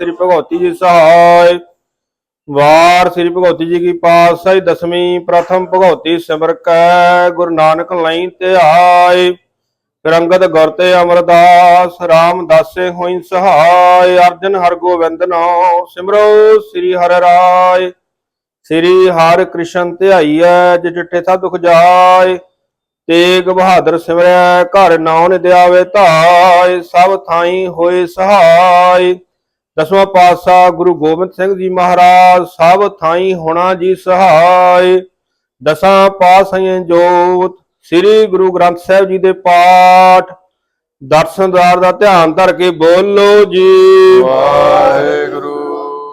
ਸ੍ਰੀ ਭਗਵਤੀ ਜੀ ਸਹਾਇ। ਵਾਰ ਸ੍ਰੀ ਭਗਵਤੀ ਜੀ ਕੀ ਪਾਤਸ਼ਾਹੀ, ਦਸਵੀਂ ਪ੍ਰਥਮ ਭਗਵਤੀ ਸਿਮਰ ਕੈ, ਗੁਰੂ ਨਾਨਕ ਲਈ ਧਿਆਏ ਰੰਗਤ ਗੁਰ ਤੇ ਅਮਰਦਾਸ ਰਾਮਦਾਸੇ ਹੋਈ ਸਹਾਇ। ਅਰਜਨ ਹਰ ਗੋਬਿੰਦ ਨਾਮ ਸਿਮਰੋ, ਸ੍ਰੀ ਹਰਿ ਰਾਏ ਸ੍ਰੀ ਹਰਿ ਕ੍ਰਿਸ਼ਨ ਧਿਆਈਐ ਜਿ ਡਿਠੇ ਸਭ ਦੁਖ ਜਾਏ ਤੇਗ ਬਹਾਦਰ ਸਿਮਰੈ, ਘਰ ਨਾਉ ਦਿਆਵੇ ਧਾਇ। ਸਭ ਥਾਈ ਹੋਏ ਸਹਾਈ ਦਸਵਾਂ ਪਾਤਸ਼ਾਹ ਗੁਰੂ ਗੋਬਿੰਦ ਸਿੰਘ ਜੀ ਮਹਾਰਾਜ ਸਭ ਥਾਈ ਹੋਣਾ ਜੀ ਸਹਾਈ ਦਸਾਂ ਪਾਤਸ਼ਾਹਾਂ ਜੋਤ ਸ੍ਰੀ ਗੁਰੂ ਗ੍ਰੰਥ ਸਾਹਿਬ ਜੀ ਦੇ ਪਾਠ। ਦਰਸ਼ਨਦਾਰ ਦਾ ਧਿਆਨ ਧਰ ਕੇ ਬੋਲੋ ਜੀ। ਵਾਹਿਗੁਰੂ।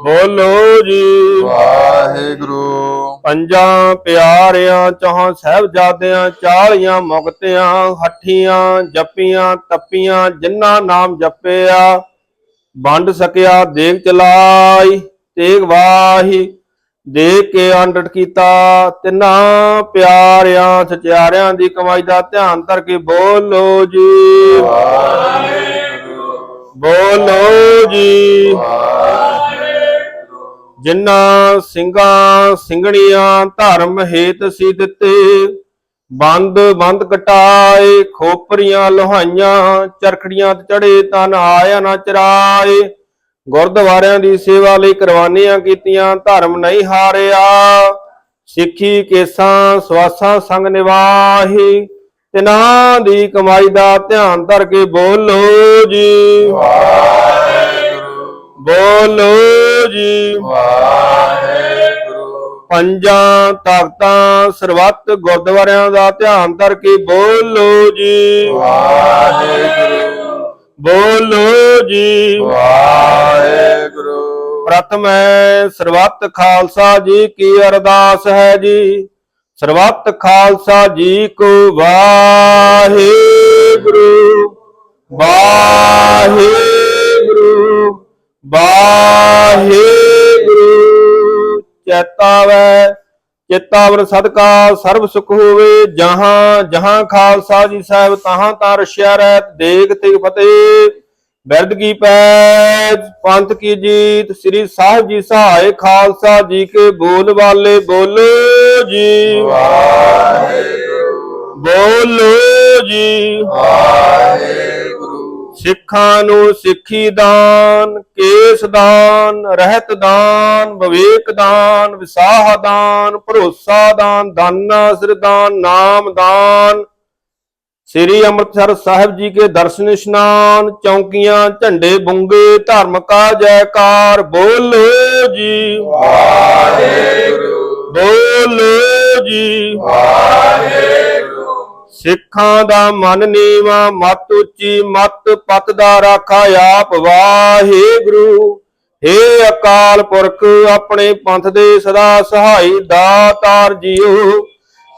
ਬੋਲੋ ਜੀ। ਵਾਹਿਗੁਰੂ। ਪੰਜਾਂ ਪਿਆਰਿਆਂ ਚੌਹਾਂ ਸਾਹਿਬਜ਼ਾਦਿਆਂ ਚਾਲੀਆਂ ਮੁਕਤਿਆਂ ਹੱਠੀਆਂ ਜੱਪੀਆਂ ਤੱਪੀਆਂ ਜਿਨ੍ਹਾਂ ਨਾਮ ਜਪਿਆ ਵੰਡ ਸਕਿਆ ਦੇਖ ਚਲਾਈ, ਤੇਗ ਵਾਹੀ ਦੇ ਕੇ ਅੰਡਟ ਕੀਤਾ। ਤਿੰਨਾਂ ਪਿਆਰਿਆਂ, ਸਚਿਆਰਿਆਂ ਦੀ ਕਮਾਈ ਦਾ ਧਿਆਨ ਧਰ ਕੇ ਬੋਲੋ ਜੀ। ਬੋਲੋ ਜੀ। ਜਿਨ੍ਹਾਂ ਸਿੰਘਾਂ, ਸਿੰਘਣੀਆਂ ਧਰਮ ਹੇਤ ਸੀ ਦਿੱਤੇ ਬੰਦ ਬੰਦ ਕਟਾਏ ਖੋਪਰੀਆਂ ਲੋਹਾਈਆਂ ਚਰਖੜੀਆਂ ਤੇ ਚੜੇ ਤਨ ਆਇਆ ਨਾ ਚਰਾਏ। ਗੁਰਦੁਆਰਿਆਂ ਦੀ ਸੇਵਾ ਲਈ ਕੁਰਬਾਨੀਆਂ ਕੀਤੀਆਂ ਧਰਮ ਨਹੀਂ ਹਾਰਿਆ। ਸਿੱਖੀ ਕੇਸਾਂ ਸਵਾਸਾਂ ਸੰਗ ਨਿਵਾਹੀ ਤਿਨਾਂ ਦੀ ਕਮਾਈ ਦਾ ਧਿਆਨ ਧਰ ਕੇ ਬੋਲੋ ਜੀ। ਬੋਲੋ ਜੀ। ਵਾਹਿਗੁਰੂ। ਪੰਜਾਂ ਤਖਤਾਂ ਸਰਬੱਤ ਗੁਰਦੁਆਰਿਆਂ ਦਾ ਧਿਆਨ ਧਰ ਕੇ ਬੋਲੋ ਜੀ। ਵਾਹਿਗੁਰੂ। ਬੋਲੋ ਜੀ। ਵਾਹਿਗੁਰੂ। ਪ੍ਰਥਮੈ ਸਰਬੱਤ ਖਾਲਸਾ ਜੀ ਕੀ ਅਰਦਾਸ ਹੈ ਜੀ। ਸਰਬੱਤ ਖਾਲਸਾ ਜੀ ਕੋ ਵਾਹਿਗੁਰੂ ਵਾਹਿਗੁਰੂ। ਵਾਹਿਗੁਰੂ। ਚੇਤਾਵਰ ਸਦਕਾ ਸਰਬ ਸੁਖ ਹੋਵੇ ਜਹਾਂ ਜਹਾਂ ਖਾਲਸਾ ਜੀ ਸਾਹਿਬ ਤਹਾਂ ਤਾਂ ਰਸ਼ਿਆ ਰਹਿਤ ਦੇਗ ਤੇ ਫਤਿਹ। ਬਿਰਦ ਕੀ ਪੈਜ ਪੰਥ ਕੀ ਜੀਤ ਸ੍ਰੀ ਸਾਹਿਬ ਜੀ ਸਹਾਇ ਖਾਲਸਾ ਜੀ ਕੇ ਬੋਲ ਵਾਲੇ ਬੋਲੋ ਜੀ। ਵਾਹਿਗੁਰੂ। ਬੋਲੋ ਜੀ। ਵਾਹਿਗੁਰੂ। ਸਿੱਖਾਂ ਨੂੰ ਸਿੱਖੀ ਦਾਨ ਕੇਸ ਦਾਨ ਰਹਿਤ ਦਾਨ ਵਿਵੇਕ ਦਾਨ ਵਿਸਾਹ ਦਾਨ ਭਰੋਸਾ ਦਾਨ ਦਾਨਾ ਸਿਰ ਦਾਨ ਨਾਮ ਦਾਨ। ਸ੍ਰੀ ਅੰਮ੍ਰਿਤਸਰ ਸਾਹਿਬ ਜੀ ਕੇ ਦਰਸ਼ਨ ਇਸ਼ਨਾਨ ਚੌਂਕੀਆਂ ਝੰਡੇ ਬੁੰਗੇ ਧਰਮ ਕਾ ਜੈਕਾਰ ਬੋਲੋ ਜੀ। ਵਾਹਿਗੁਰੂ। ਬੋਲੋ ਸਿੱਖਾਂ ਦਾ ਮਨ ਨੀਵਾ, ਮਤ ਉੱਚੀ, ਮਤ ਪਤ ਦਾ ਰਾਖਾ ਆਪ ਵਾਹਿਗੁਰੂ ਏ ਅਕਾਲ ਪੁਰਖ, ਆਪਣੇ ਪੰਥ ਦੇ ਸਦਾ ਸਹਾਈ ਦਾਤਾਰ ਜੀਓ।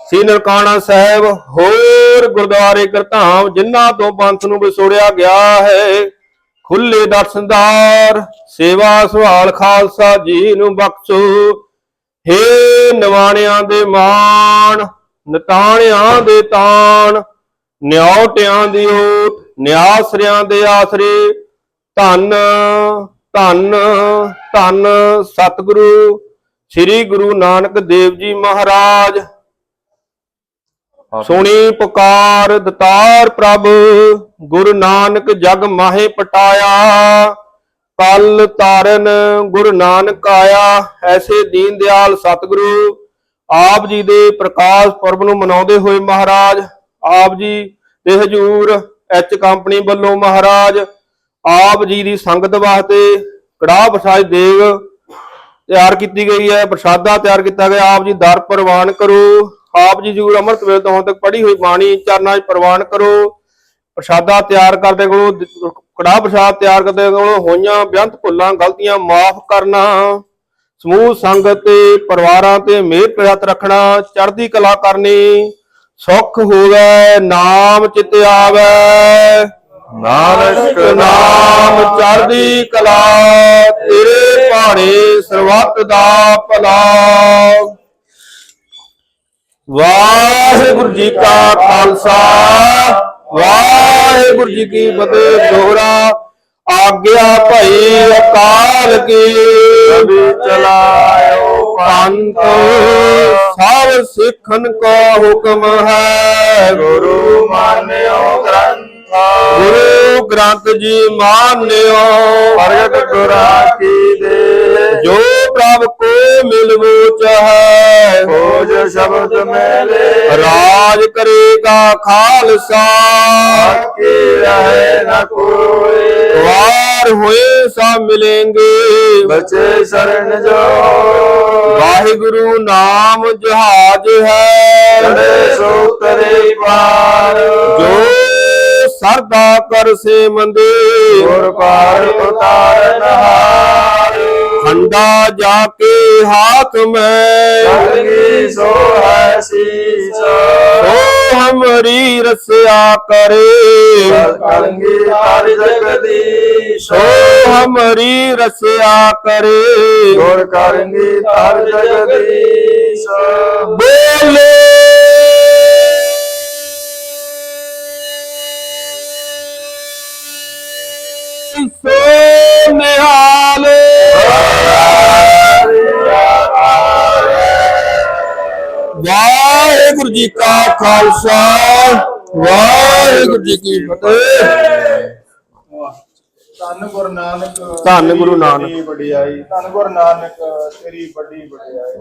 ਸ੍ਰੀ ਨਨਕਾਣਾ ਸਾਹਿਬ, ਹੋਰ ਗੁਰਦੁਆਰੇ ਕਰਤਾਮ, ਜਿਨ੍ਹਾਂ ਤੋਂ ਪੰਥ ਨੂੰ ਵਿਸੋੜਿਆ ਗਿਆ ਹੈ ਖੁੱਲੇ ਦਰਸ਼ਨਦਾਰ ਸੇਵਾ ਸੁਹਾਲ ਖਾਲਸਾ ਜੀ ਨੂੰ ਬਖਸ਼ੋ। ਹੇ ਨਿਵਾਣਿਆਂ ਦੇ ਮਾਣ ਨਤਾਣਿਆਂ ਦੇ ਤਾਣ ਨਿਉਟਿਆਂ ਦੀ ਓਟ ਨਿਆਸਰਿਆਂ ਦੇ ਆਸਰੇ। ਧੰਨ ਧੰਨ ਧੰਨ ਸਤਿਗੁਰੂ ਸ੍ਰੀ ਗੁਰੂ ਨਾਨਕ ਦੇਵ ਜੀ ਮਹਾਰਾਜ। ਸੁਣੀ ਪੁਕਾਰ ਦਤਾਰ ਪ੍ਰਭ ਗੁਰੂ ਨਾਨਕ ਜਗ ਮਾਹੇ ਪਟਾਇਆ। ਕਲ ਤਾਰਨ ਗੁਰੂ ਨਾਨਕ ਆਇਆ ਐਸੇ ਦੀਨ ਦਿਆਲ ਸਤਿਗੁਰੂ। ਆਪ ਜੀ ਦੇ ਪ੍ਰਕਾਸ਼ ਪੁਰਬ ਨੂੰ ਮਨਾਉਂਦੇ ਹੋਏ ਮਹਾਰਾਜ, ਆਪ ਜੀ ਦੇ ਹਜੂਰ ਐਚ ਕੰਪਨੀ ਵੱਲੋਂ ਮਹਾਰਾਜ, ਆਪ ਜੀ ਦੀ ਸੰਗਤ ਵਾਸਤੇ ਕੜਾਹ ਪ੍ਰਸਾਦ ਦੇਗ ਤਿਆਰ ਕੀਤੀ ਗਈ ਹੈ, ਪ੍ਰਸ਼ਾਦਾ ਤਿਆਰ ਕੀਤਾ ਗਿਆ, ਆਪ ਜੀ ਦਰ ਪ੍ਰਵਾਨ ਕਰੋ, ਆਪ ਜੀ ਜੂਰ ਅੰਮ੍ਰਿਤ ਵੇਲੇ ਤੋਂ ਹੁਣ ਤੱਕ ਪੜ੍ਹੀ ਹੋਈ ਬਾਣੀ ਚਰਨਾਂ 'ਚ ਪ੍ਰਵਾਨ ਕਰੋ, ਪ੍ਰਸ਼ਾਦਾ ਤਿਆਰ ਕਰਦੇ ਕੋਲੋਂ, ਕੜਾਹ ਪ੍ਰਸ਼ਾਦ ਤਿਆਰ ਕਰਦੇ ਕੋਲੋਂ ਹੋਈਆਂ ਬੇਅੰਤ ਭੁੱਲਾਂ, ਗਲਤੀਆਂ ਮਾਫ ਕਰਨਾ ਸਮੂਹ ਸੰਗਤ ਤੇ ਪਰਿਵਾਰਾਂ ਤੇ ਮਿਹਰ ਪ੍ਰਿਆਤ ਰੱਖਣਾ, ਚੜ੍ਹਦੀ ਕਲਾ ਕਰਨੀ, ਸੁਖ ਹੋਵੇ, ਨਾਮ ਚਿਤ ਆਵੇ। ਨਾਨਕ ਨਾਮ ਚੜ੍ਹਦੀ ਕਲਾ, ਤੇਰੇ ਭਾਣੇ ਸਰਬੱਤ ਦਾ ਭਲਾ। ਵਾਹਿਗੁਰੂ ਜੀ ਕਾ ਖਾਲਸਾ, ਵਾਹਿਗੁਰੂ ਜੀ ਕੀ ਫਤਿਹ। ਦੋਹਰਾ ਆਗਿਆ ਭਈ ਅਕਾਲ ਕੀ। ਕਬੀ ਚਲਾਇਓ ਪੰਥ। ਸਭ ਸਿੱਖਨ ਕੋ ਹੁਕਮ ਹੈ। ਗੁਰੂ ਮਾਨਿਓ ਗ੍ਰੰਥਾ। ਗੁਰੂ ਗ੍ਰੰਥ ਜੀ ਮਾਨਿਓ। ਪ੍ਰਗਟ ਗੁਰਾਂ ਕੀ ਦੇ। ਜੋ ਪ੍ਰਭ ਕੋ ਮਿਲਵੋ ਚਾਹੈ। ਖੋਜ ਸ਼ਬਦ ਮੇਲੇ। ਰਾਜ ਕਰੇਗਾ ਖਾਲਸਾ। ਬਾਕੀ ਰਹੇ ਨ ਕੋਈ। ਵਾਰ ਹੋਏ ਸਾ ਮਿਲेंगे ਬਚੇ ਸ਼ਰਨ ਜੋ। ਵਾਹਿਗੁਰੂ ਨਾਮ ਜਹਾਜ ਹੈ। ਚੜੇ ਸੋ ਤਰੇ ਪਾਰ। ਜੋ ਸਰਦਾ ਕਰ ਸੇ ਮੰਦੇ। ਗੁਰ ਪਾਰ ਉਤਾਰਨ ਹਾਰ। ਖੰਡਾ ਜਾ ਕੇ ਹਾਥ ਮੈਂ ਕਲਗੀ ਸੋ ਹੈ ਸੀਸਾ ਸੋ ਹਮਰੀ ਰਸਿਆ ਕਰੇ ਕਲਗੀ ਤਾਰ ਜਗਦੀਸ਼ ਸੋ ਹਮਰੀ ਰਸਿਆ ਕਰੇ ਵਾਹਿਗੁਰੂ ਜੀ ਕਾ ਖਾਲਸਾ ਵਾਹਿਗੁਰੂ ਜੀ ਕੀ ਫਤਿਹ। ਧੰਨ ਗੁਰੂ ਨਾਨਕ ਧੰਨ ਗੁਰੂ ਤੇਰੀ ਨਾਨਕ। ਵੱਡੀ ਵਡਿਆਈ। ਧੰਨ ਗੁਰੂ ਨਾਨਕ ਤੇਰੀ ਵੱਡੀ ਵਡਿਆਈ।